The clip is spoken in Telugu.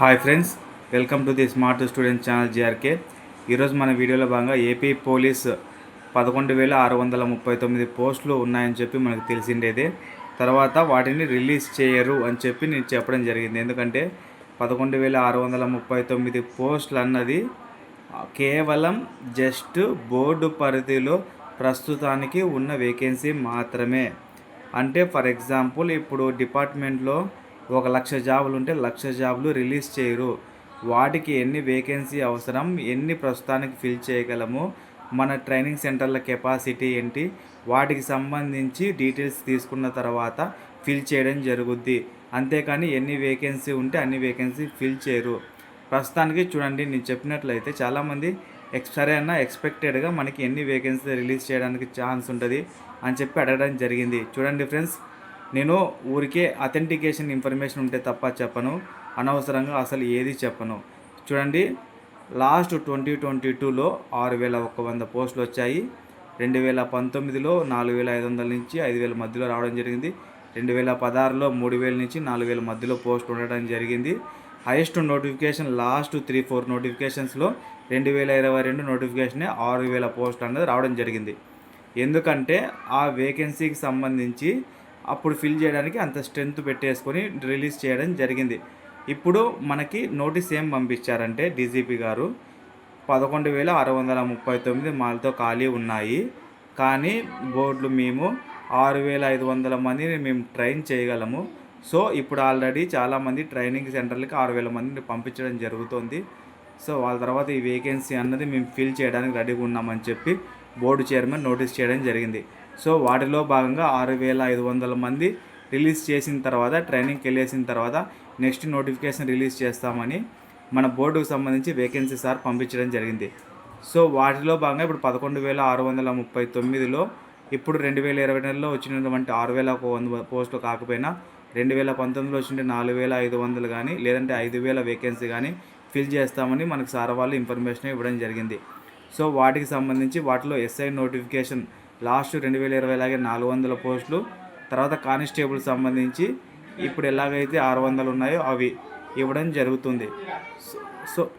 Hi friends welcome to the smart student channel GRK ఈరోజు మన వీడియోలో భాగంగా ఏపీ పోలీస్ పదకొండు వేల ఆరు వందల ముప్పై తొమ్మిది పోస్టులు ఉన్నాయని చెప్పి మనకు తెలిసిండేదే. తర్వాత వాటిని రిలీజ్ చేయరు అని చెప్పి నేను చెప్పడం జరిగింది. ఎందుకంటే పదకొండు వేల ఆరు వందల ముప్పై తొమ్మిది పోస్టులు అన్నది కేవలం జస్ట్ బోర్డు పరిధిలో ప్రస్తుతానికి ఉన్న వేకెన్సీ మాత్రమే. అంటే ఫర్ ఎగ్జాంపుల్ ఇప్పుడు డిపార్ట్మెంట్లో ఒక లక్ష జాబులు ఉంటే లక్ష జాబులు రిలీజ్ చేయరు. వాటికి ఎన్ని వేకెన్సీ అవసరం ఎన్ని ప్రస్తుతానికి ఫిల్ చేయగలము మన ట్రైనింగ్ సెంటర్ల కెపాసిటీ ఏంటి వాటికి సంబంధించి డీటెయిల్స్ తీసుకున్న తర్వాత ఫిల్ చేయడం జరుగుద్ది. అంతేకాని ఎన్ని వేకెన్సీ ఉంటే అన్ని వేకెన్సీ ఫిల్ చేయరు. ప్రస్తుతానికి చూడండి నేను చెప్పినట్లయితే చాలామంది ఎక్స్ సరే అన్న ఎక్స్పెక్టెడ్గా మనకి ఎన్ని వేకెన్సీ రిలీజ్ చేయడానికి ఛాన్స్ ఉంటుంది అని చెప్పి అడగడం జరిగింది. చూడండి ఫ్రెండ్స్ నేను ఊరికే అథెంటికేషన్ ఇన్ఫర్మేషన్ ఉంటే తప్ప చెప్పను. అనవసరంగా అసలు ఏది చెప్పను. చూడండి లాస్ట్ ట్వంటీ ట్వంటీ టూలో ఆరు వేల ఒక వంద పోస్టులు వచ్చాయి. రెండు వేల పంతొమ్మిదిలో నాలుగు వేల ఐదు వందల నుంచి ఐదు వేల మధ్యలో రావడం జరిగింది. రెండు వేల పదహారులో మూడు వేల నుంచి నాలుగు వేల మధ్యలో పోస్ట్ ఉండడం జరిగింది. Highest notification last three four నోటిఫికేషన్స్లో రెండు వేల ఇరవై రెండు నోటిఫికేషనే ఆరు వేల పోస్ట్ అనేది రావడం జరిగింది. ఎందుకంటే ఆ వేకెన్సీకి సంబంధించి అప్పుడు ఫిల్ చేయడానికి అంత స్ట్రెంత్ పెట్టేసుకొని రిలీజ్ చేయడం జరిగింది. ఇప్పుడు మనకి నోటీస్ ఏం పంపించారంటే డీజీపీ గారు పదకొండు వేల ఆరు వందల ముప్పై తొమ్మిది మాలతో ఖాళీ ఉన్నాయి. కానీ బోర్డులు మేము ఆరు వేల ఐదు వందల మందిని మేము ట్రైన్ చేయగలము. సో ఇప్పుడు ఆల్రెడీ చాలామంది ట్రైనింగ్ సెంటర్లకి ఆరు వేల మందిని పంపించడం జరుగుతుంది. సో వాళ్ళ తర్వాత ఈ వేకెన్సీ అన్నది మేము ఫిల్ చేయడానికి రెడీగా ఉన్నామని చెప్పి బోర్డు చైర్మన్ నోటీస్ చేయడం జరిగింది. సో వాటిలో భాగంగా ఆరు వేల ఐదు వందల మంది రిలీజ్ చేసిన తర్వాత ట్రైనింగ్కి వెళ్ళేసిన తర్వాత నెక్స్ట్ నోటిఫికేషన్ రిలీజ్ చేస్తామని మన బోర్డుకు సంబంధించి వేకెన్సీ సార్ పంపించడం జరిగింది. సో వాటిలో భాగంగా ఇప్పుడు పదకొండు వేల ఆరు వందల ముప్పై తొమ్మిదిలో ఇప్పుడు రెండు వేల ఇరవై నెలలో వచ్చినటువంటి ఆరు వేల ఒక వంద పోస్టులు కాకపోయినా రెండు వేల పంతొమ్మిదిలో వచ్చిన నాలుగు వేల ఐదు వందలు కానీ లేదంటే ఐదు వేల వేకెన్సీ కానీ ఫిల్ చేస్తామని మనకు సార్ వాళ్ళు ఇన్ఫర్మేషన్ ఇవ్వడం జరిగింది. సో వాటికి సంబంధించి వాటిలో ఎస్ఐ నోటిఫికేషన్ లాస్ట్ రెండు వేల ఇరవై లాగే నాలుగు వందల పోస్టులు తర్వాత కానిస్టేబుల్ సంబంధించి ఇప్పుడు ఎలాగైతే ఆరు వందలు ఉన్నాయో అవి ఇవ్వడం జరుగుతుంది. So- so